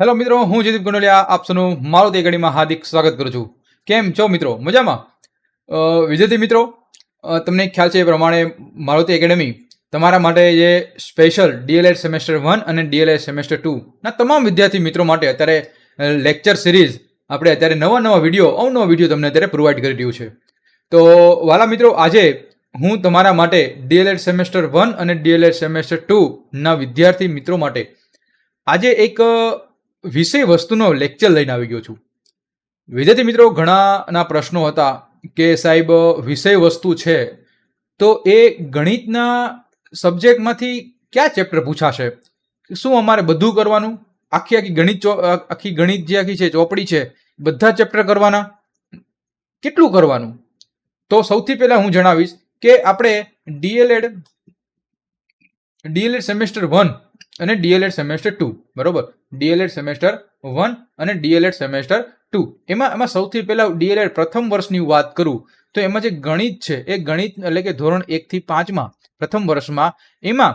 Hello મિત્રો, હું જયદીપ ગુંડોલિયા આપસનું મારુતિ એકેડમીમાં હાર્દિક સ્વાગત કરું છું. કેમ છો મિત્રો? મજામાં? વિદ્યાર્થી મિત્રો તમને ખ્યાલ છે એ પ્રમાણે મારુતિ એકેડમી તમારા માટે જે special D El Ed semester one અને ડીએલએડ સેમેસ્ટર ટુના તમામ વિદ્યાર્થી મિત્રો માટે અત્યારે લેક્ચર સિરીઝ આપણે અત્યારે નવા નવા વીડિયો, અવનવા વીડિયો તમને અત્યારે પ્રોવાઈડ કરી રહ્યું છે. તો, વાલા મિત્રો, આજે હું તમારા માટે D El Ed semester one અને ડીએલએડ સેમેસ્ટર ટુના વિદ્યાર્થી મિત્રો માટે આજે એક વિષય વસ્તુનો લેક્ચર લઈને આવી ગયો છું. વિદ્યાર્થી મિત્રો, ઘણાના પ્રશ્નો હતા કે સાહેબ, વિષય વસ્તુ છે. તો એ ગણિતના સબ્જેક્ટમાંથી કયા ચેપ્ટર પૂછાશે? શું અમારે બધું કરવાનું? આખી આખી ગણિત આખી ગણિત જે આખી છે, ચોપડી છે, બધા ચેપ્ટર કરવાના? કેટલું કરવાનું? તો સૌથી પહેલાં હું જણાવીશ કે આપણે D El Ed D El Ed semester one અને D El Ed semester two બરોબર? D El Ed semester one અને D El Ed semester two એમાં એમાં સૌથી પહેલા ડીએલએડ પ્રથમ વર્ષની વાત કરું, તો એમાં જે ગણિત છે, એ ગણિત એટલે કે ધોરણ એકથી પાંચમાં પ્રથમ વર્ષમાં, એમાં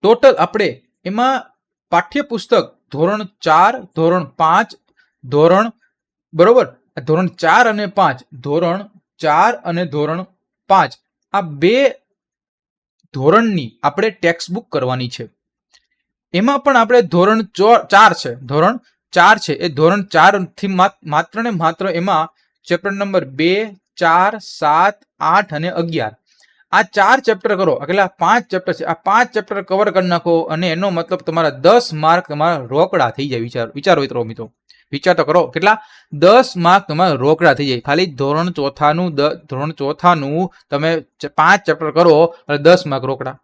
ટોટલ આપણે એમાં પાઠ્યપુસ્તક ધોરણ ચાર, ધોરણ પાંચ, ધોરણ, બરોબર? ધોરણ ચાર અને પાંચ, ધોરણ ચાર અને ધોરણ પાંચ, આ બે ધોરણની આપણે ટેક્સ બુક કરવાની છે. એમાં પણ આપણે ધોરણ ચાર છે. ધોરણ ચાર છે. એ ધોરણ ચારથી માત્ર ને માત્ર એમાં ચેપ્ટર નંબર બે, ચાર, સાત, આઠ અને અગિયાર. આ ચાર ચેપ્ટર કરો. એટલે પાંચ ચેપ્ટર છે. આ પાંચ ચેપ્ટર કવર કરી નાખો અને એનો મતલબ તમારા દસ માર્ક તમારા રોકડા થઈ જાય વિચાર, વિચારો મિત્રો મિત્રો. વિચાર તો કરો. કેટલા? દસ માર્ક તમારા રોકડા થઈ જાય. ખાલી ધોરણ ચોથાનું ધોરણ ચોથાનું તમે પાંચ ચેપ્ટર કરો એટલે દસ માર્ક રોકડા.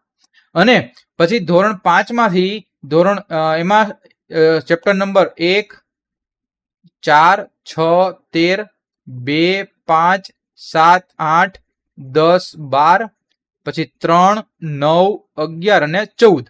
અને પછી ધોરણ પાંચમાંથી ધોરણ એમાં ચેપ્ટર નંબર એક, ચાર, છ, તેર, બે, પાંચ, સાત, આઠ, દસ, બાર, પછી ત્રણ, નવ, અગિયાર અને ચૌદ.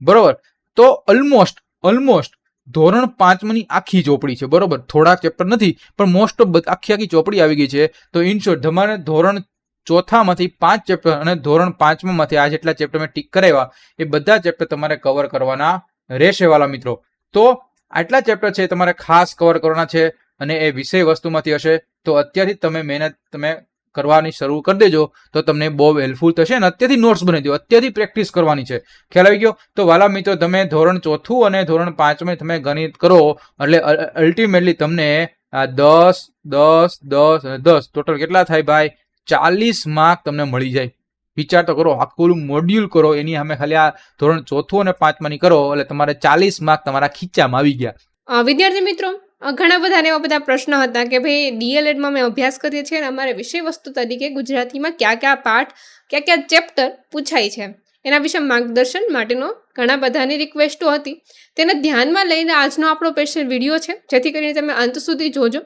બરોબર? તો ઓલમોસ્ટ ઓલમોસ્ટ ધોરણ પાંચમાંની આખી ચોપડી છે, બરોબર? થોડા ચેપ્ટર નથી, પણ મોસ્ટ ઓફ આખી આખી ચોપડી આવી ગઈ છે. તો ઇન શોર્ટ તમારે ધોરણ ચોથામાંથી પાંચ ચેપ્ટર અને ધોરણ પાંચમાંથી આ જેટલા ચેપ્ટર મેં ટીક કરાવ્યા, એ બધા ચેપ્ટર તમારે કવર કરવાના રહેશે વાલા મિત્રો. તો આટલા ચેપ્ટર છે, તમારે ખાસ કવર કરવાના છે અને એ વિષય વસ્તુમાંથી હશે. તો અત્યારથી તમે મહેનત, તમે કરવાની શરૂ કરી દેજો, તો તમને બહુ હેલ્પફુલ થશે અને અત્યારથી નોટ્સ બનાવી દો અત્યારથી પ્રેક્ટિસ કરવાની છે. ખ્યાલ આવી ગયો? તો વાલા મિત્રો, તમે ધોરણ ચોથું અને ધોરણ પાંચમાં તમે ગણિત કરો, એટલે અલ્ટિમેટલી તમને, આ દસ દસ દસ અને દસ ટોટલ કેટલા થાય ભાઈ? ચાલીસ માર્ક તમને મળી જાય. વિચાર તો કરો, આખું મોડ્યુલ કરો, એની અમે ખાલી આ ધોરણ ચોથું અને પાંચમાની કરો, એટલે તમારે ચાલીસ માર્ક તમારા ખીચામાં આવી ગયા. વિદ્યાર્થી મિત્રો ઘણા બધાને એવા બધા પ્રશ્નો હતા કે ભાઈ ડીએલએડમાં અમે અભ્યાસ કરીએ છીએ અને અમારે વિષય વસ્તુ તરીકે ગુજરાતીમાં કયા કયા પાઠ, કયા કયા ચેપ્ટર પૂછાય છે. એના વિશે માર્ગદર્શન માટેનો ઘણા બધાની રિક્વેસ્ટો હતી. તેને ધ્યાનમાં લઈને આજનો આપણો સ્પેશિયલ વીડિયો છે, જેથી કરીને તમે અંત સુધી જોજો.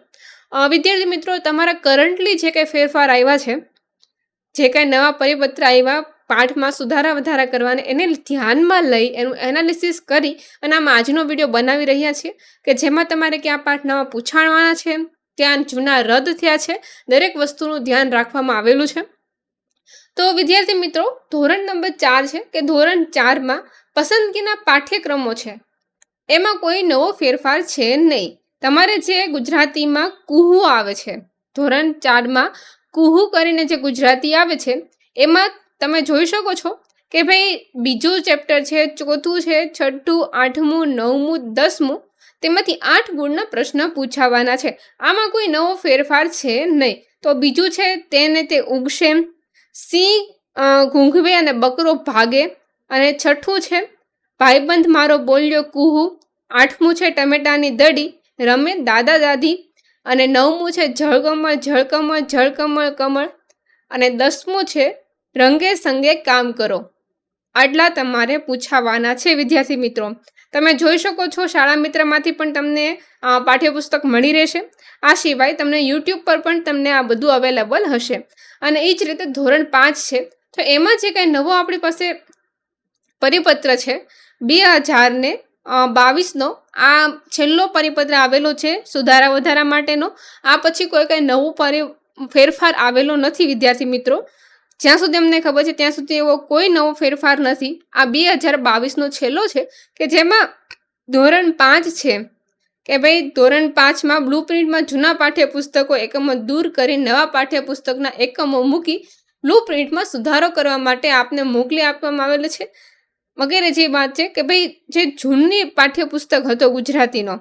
વિદ્યાર્થી મિત્રો, તમારા કરન્ટલી જે કંઈ ફેરફાર આવ્યા છે, જે કાંઈ નવા પરિપત્ર આવ્યા પાઠમાં સુધારા વધારા કરવાને એને ધ્યાનમાં લઈ એનું એનાલિસિસ કરી અને આમ આજનો વીડિયો બનાવી રહ્યા છીએ કે જેમાં તમારે ક્યાં પાઠ નવા પૂછાણવાના છે, ત્યાં જૂના રદ થયા છે, દરેક વસ્તુનું ધ્યાન રાખવામાં આવેલું છે. તો વિદ્યાર્થી મિત્રો, ધોરણ નંબર ચાર છે કે ધોરણ ચારમાં પસંદગીના પાઠ્યક્રમો છે. એમાં કોઈ નવો ફેરફાર છે નહીં. તમારે જે ગુજરાતીમાં કુહુ આવે છે, ધોરણ ચારમાં કુહુ કરીને જે ગુજરાતી આવે છે, એમાં તમે જોઈ શકો છો કે ભાઈ બીજું ચેપ્ટર છે, ચોથું છે, છઠ્ઠું, આઠમું, નવમું, દસમું, તેમાંથી આઠ ગુણના પ્રશ્ન પૂછાવાના છે. આમાં કોઈ નવો ફેરફાર છે નહીં. તો બીજું છે તેને તે ઉગશે. સિંહ ઘૂંઘવે અને બકરો ભાગે. અને છઠ્ઠું છે, ભાઈબંધ મારો બોલ્યો કુહુ. આઠમું છે ટમેટાની દડી, રમે દાદા દાદી. અને નવમું છે જળકમળ જળકમળ જળકમળ કમળ. અને દસમું છે રંગે સંગે કામ કરો. આટલા તમારે પૂછાવાના છે, વિદ્યાર્થી મિત્રો. તમે જોઈ શકો છો, શાળા મિત્રમાંથી પણ તમને પાઠ્યપુસ્તક મળી રહેશે. આ સિવાય તમને યુટ્યુબ પર પણ તમને આ બધું અવેલેબલ હશે. અને એ જ રીતે ધોરણ પાંચ છે. તો એમાં જે કંઈ નવો આપણી પાસે પરિપત્ર છે, બે હજારને બાવીસનો, આ છેલ્લો પરિપત્ર આવેલો છે, સુધારા વધારા માટેનો. આ પછી કોઈ કંઈ નવું પરિ, ફેરફાર આવેલો નથી, વિદ્યાર્થી મિત્રો. જ્યાં સુધી અમને ખબર છે, ત્યાં સુધી એવો કોઈ નવો ફેરફાર નથી. આ બે હજાર બાવીસનો છેલ્લો છે કે જેમાં ધોરણ પાંચ છે કે ભાઈ ધોરણ પાંચમાં બ્લુ પ્રિન્ટમાં જૂના પાઠ્યપુસ્તકો એકમો દૂર કરી નવા પાઠ્યપુસ્તકના એકમો મૂકી બ્લુ પ્રિન્ટમાં સુધારો કરવા માટે આપને મોકલી આપવામાં આવેલ છે. વગેરે જે વાત છે કે ભાઈ જે જૂની પાઠ્યપુસ્તક હતો ગુજરાતીનો,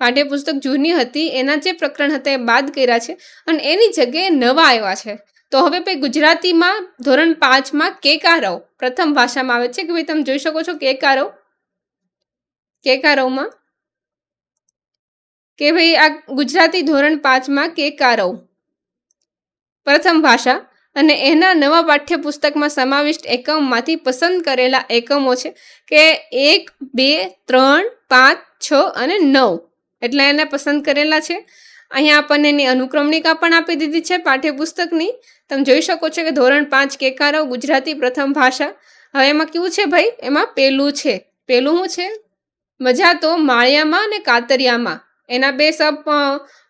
પાઠ્યપુસ્તક જૂની હતી, એના જે પ્રકરણ હતા એ બાદ કર્યા છે અને એની જગ્યાએ નવા આવ્યા છે. તો હવે ભાઈ ગુજરાતીમાં ધોરણ પાંચમાં કેકારવ પ્રથમ ભાષામાં આવે છે કે ભાઈ તમે જોઈ શકો છો કેકારવ કેકારવમાં કે ભાઈ આ ગુજરાતી ધોરણ પાંચમાં કેકારવ પ્રથમ ભાષા. અને એના નવા પાઠ્યપુસ્તકમાં સમાવિષ્ટ એકમમાંથી પસંદ કરેલા એકમો છે કે એક, બે, ત્રણ, પાંચ, છ અને નવ. એટલે એને પસંદ કરેલા છે. અહીંયા આપણને એની અનુક્રમણિકા પણ આપી દીધી છે પાઠ્યપુસ્તકની. તમે જોઈ શકો છો કે ધોરણ પાંચ કેકારો ગુજરાતી પ્રથમ ભાષા. હવે એમાં કેવું છે ભાઈ? એમાં પેલું છે. પેલું શું છે? મજા તો માળિયામાં અને કાતરિયામાં. એના બે સબ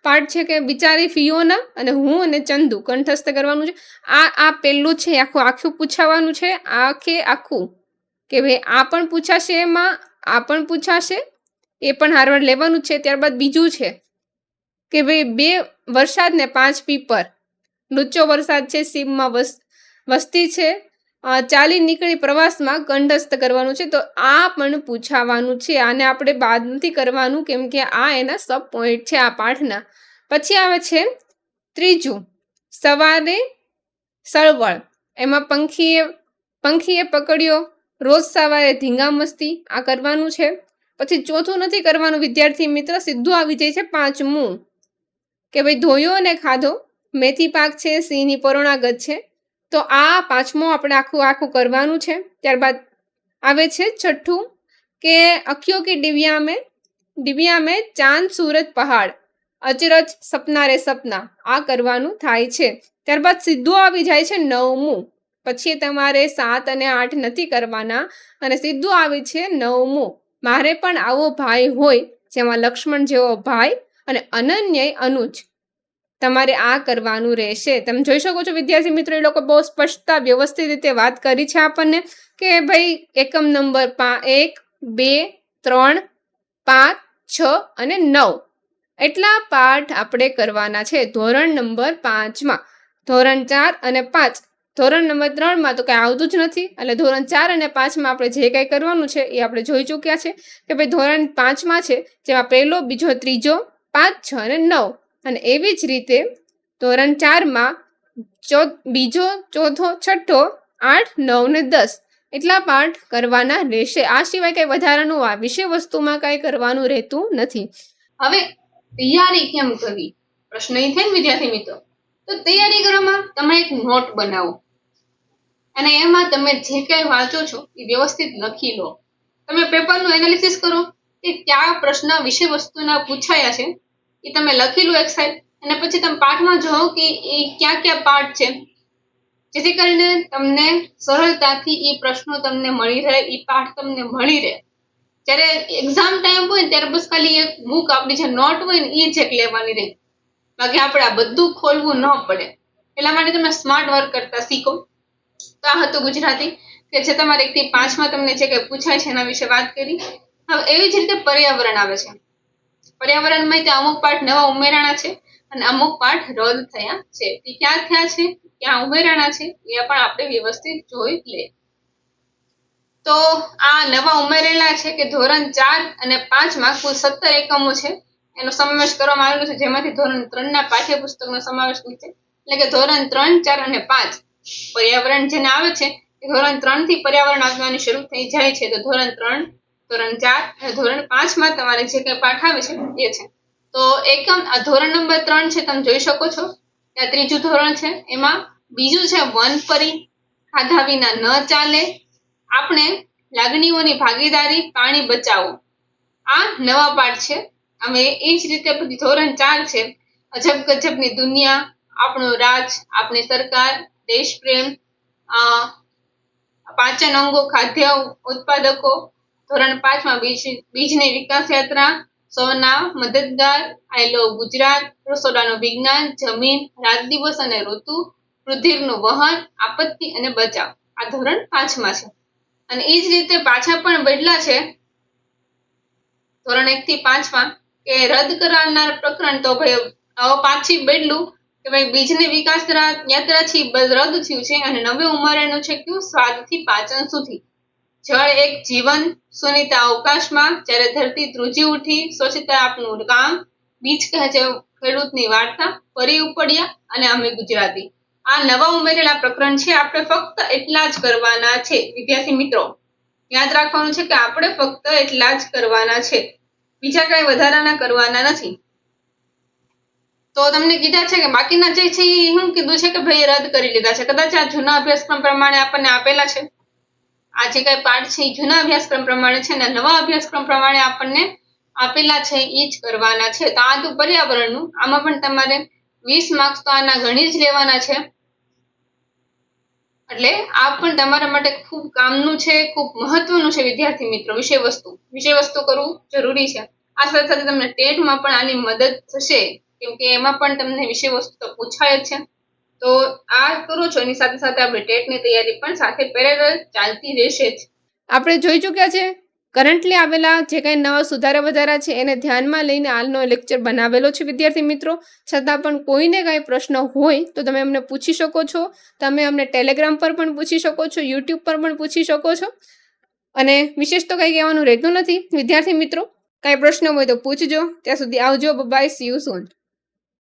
પાર્ટ છે કે બિચારી ફિયોના અને હું અને ચંદુ કંઠસ્થ કરવાનું છે. આ આ પેલું છે, આખું આખું પૂછાવાનું છે. આખે આખું? કે ભાઈ, આ પણ પૂછાશે એમાં, આ પણ પૂછાશે? એ પણ હારવાર લેવાનું છે. ત્યારબાદ બીજું છે કે ભાઈ, બે વરસાદ ને પાંચ પીપર. લુચ્ચો વરસાદ છે, સીમમાં વસ, વસ્તી છે ચાલી નીકળી પ્રવાસમાં કંઠસ્થ કરવાનું છે, તો આ પણ પૂછાવાનું છે, આને આપણે બાદ નથી કરવાનું, કેમ કે આ એના સબ પોઈન્ટ છે, આ પાઠના. પછી આવે છે, ત્રીજું, સવારે સળવળ. એમાં પંખીએ પંખીએ પકડ્યો, રોજ સવારે ધીંગા મસ્તી, આ કરવાનું છે. પછી ચોથું નથી કરવાનું, વિદ્યાર્થી મિત્ર સીધું આવી જાય છે પાંચમું. કે ભાઈ ધોયો અને ખાધો. મેથી પાક છે, સિંહની પરોણાગત છે. તો આ પાંચમો આપણે આખું આખું કરવાનું છે. ત્યારબાદ આવે છે છઠ્ઠું કે અખિયો કે ડિવિયા મેં ડિવિયા મેં ચાંદ સુરત પહાડ, અચરજ સપના રે સપના, આ કરવાનું થાય છે. ત્યારબાદ સીધું આવી જાય છે નવમું. પછી તમારે સાત અને આઠ નથી કરવાના અને સીધું આવે છે નવમું. મારે પણ આવો ભાઈ હોય, જેમાં લક્ષ્મણ જેવો ભાઈ અને અનન્ય અનુજ. તમારે આ કરવાનું રહેશે. તમે જોઈ શકો છો, વિદ્યાર્થી મિત્રો, એ લોકો બહુ સ્પષ્ટતા, વ્યવસ્થિત રીતે વાત કરી છે આપણને કે ભાઈ, એકમ નંબર પા, એક, બે, ત્રણ, પાંચ, છ અને નવ. એટલા પાઠ આપણે કરવાના છે ધોરણ નંબર પાંચમાં. ધોરણ ચાર અને પાંચ. ધોરણ નંબર ત્રણમાં તો કંઈ આવતું જ નથી. એટલે ધોરણ ચાર અને પાંચમાં આપણે જે કંઈ કરવાનું છે એ આપણે જોઈ ચૂક્યા છે કે ભાઈ ધોરણ પાંચમાં છે, જેમાં પહેલો, બીજો, ત્રીજો, પાંચ, છ અને નવ. અને એવી જ રીતે ધોરણ ચારમાં ચો બીજો, ચોથો, છઠ્ઠો, આઠ, નવ ને દસ એટલા પાઠ કરવાના રહેશે. આ સિવાય કંઈ વધારાનું આ વિષય વસ્તુમાં કાંઈ કરવાનું રહેતું નથી. હવે તૈયારી કેમ કરવી? પ્રશ્ન એ થાય વિદ્યાર્થી મિત્રો. તો તૈયારી કરવામાં તમે એક નોટ બનાવો. અને એમાં તમે જે કંઈ વાંચો છો એ વ્યવસ્થિત લખી લો. તમે પેપરનું એનાલિસિસ કરો કે કયા પ્રશ્ન વિષય વસ્તુના પૂછાયા છે એ તમે લખી એક સાઈડ અને પછી તમે પાઠમાં જોવો કે એ ક્યાં ક્યાં પાઠ છે. જેથી કરીને તમને સરળતાથી એ પ્રશ્નો તમને મળી રહે, એ પાઠ તમને મળી રહે. જ્યારે એક્ઝામ ટાઈમ હોય ત્યારે બસ ખાલી એક બુક આપણી જે નોટ હોય ને, એ ચેક લેવાની રહે. બાકી આપણે આ બધું ખોલવું ન પડે. એટલા માટે તમે સ્માર્ટ વર્ક કરતા શીખો. તો આ હતું ગુજરાતી, કે જે તમારે એકથી પાંચમાં તમને જે કંઈ પૂછાય છે એના વિશે વાત કરી. હવે એવી જ રીતે પર્યાવરણ આવે છે. પર્યાવરણમાં ત્યાં અમુક પાઠ નવા ઉમેરાણા છે અને અમુક પાઠ રદ થયા છે. તે ક્યાં થયા છે? ક્યાં ઉમેરાણા છે? એ પણ આપણે વ્યવસ્થિત જોઈ લે. તો આ નવા ઉમેરેલા છે કે ધોરણ ચાર અને પાંચમાં કુલ સત્તર એકમો છે. એનો સમાવેશ કરવામાં આવેલો છે. જેમાંથી ધોરણ ત્રણના પાઠ્યપુસ્તકનો સમાવેશ છે. એટલે કે ધોરણ ત્રણ, ચાર અને પાંચ. પર્યાવરણ જેને આવે છે ધોરણ ત્રણથી પર્યાવરણ આવવાની શરૂ થઈ જાય છે. તો ધોરણ ત્રણ ધોરણ ચાર અને ધોરણ પાંચમાં તમારે જે કંઈ પાઠ આવે છે એ છે. તો એકમ ધોરણ નંબર ત્રણ છે, તમે જોઈ શકો છો. ત્યાં ત્રીજું ધોરણ છે. એમાં બીજું છે, વન પરી ખાધા વિના ન ચાલે. આપણે લાગણીઓની ભાગીદારી પાણી બચાવો. આ નવા પાઠ છે. અમે એ જ રીતે પછી ધોરણ ચાર છે. અજબ ગજબની દુનિયા, આપણો રાજ, આપણી સરકાર દેશ પ્રેમ પાચન અંગો, ખાદ્ય ઉત્પાદકો ધોરણ પાંચમાં બીજ બીજની વિકાસ યાત્રા, સૌના મદદગાર આઈ ગુજરાત, રસોડાનું વિજ્ઞાન, જમીન, રાત દિવસ અને ઋતુ રુધિરનું વહન, આપત્તિ અને બચાવ. આ ધોરણ પાંચમાં છે. અને એ જ રીતે પાછા પણ બદલા છે. ધોરણ એક થી પાંચમાં કે રદ કરાવનાર પ્રકરણ તો ભાઈ પાછી બેડલું કે ભાઈ બીજને વિકાસ યાત્રાથી રદ થયું છે અને નવી ઉંમરેનું છે કયું? સ્વાદથી પાચન સુધી. જળ એક જીવન સુનિતા અવકાશમાં જ્યારે ધરતી ધ્રુજી ઉઠી સ્વચ્છતા આપનું કામ બીજ કહે છે ખેડૂતની વાર્તા ફરી ઉપડ્યા અને અમે ગુજરાતી. આ નવા ઉમેરેલા પ્રકરણ છે, આપણે ફક્ત એટલા જ કરવાના છે. વિદ્યાર્થી મિત્રો, યાદ રાખવાનું છે કે આપણે ફક્ત એટલા જ કરવાના છે. બીજા કઈ વધારાના કરવાના નથી. તો તમને કીધા છે કે બાકીના જે છે એ શું કીધું છે કે ભાઈ રદ કરી લીધા છે. કદાચ આ જૂના અભ્યાસક્રમ પ્રમાણે આપણને આપેલા છે. આ જે કઈ પાઠ છે એ જૂના અભ્યાસક્રમ પ્રમાણે છે અને નવા અભ્યાસક્રમ પ્રમાણે આપણને આપેલા છે એ જ કરવાના છે. તો આ તો પર્યાવરણનું. આમાં પણ તમારે વીસ માર્ક્સ તો આના ગણી જ લેવાના છે. એટલે આ પણ તમારા માટે ખૂબ કામનું છે, ખૂબ મહત્વનું છે વિદ્યાર્થી મિત્રો, વિષય વસ્તુ. વિષય વસ્તુ કરવું જરૂરી છે. આ સાથે સાથે તમને ટેટમાં પણ આની મદદ થશે. કેમ કે એમાં પણ તમને વિષય વસ્તુ તો પૂછાય જ છે. તો આ કરો છો. એની સાથે સાથે આપણે ટેટની તૈયારી પણ સાથે પેરેલલ ચાલતી રહેશે જ. આપણે જોઈ ચૂક્યા છે. કરન્ટલી આવેલા જે કંઈ નવા સુધારા વધારા છે, એને ધ્યાનમાં લઈને હાલનો લેક્ચર બનાવેલો છે, વિદ્યાર્થી મિત્રો. છતાં પણ કોઈને કાંઈ પ્રશ્ન હોય, તો તમે અમને પૂછી શકો છો. તમે અમને ટેલિગ્રામ પર પણ પૂછી શકો છો યુટ્યુબ પર પણ પૂછી શકો છો. અને વિશેષ તો કંઈ કહેવાનું રહેતું નથી. વિદ્યાર્થી મિત્રો, કાંઈ પ્રશ્ન હોય તો પૂછજો. ત્યાં સુધી આવજો. Bye see you soan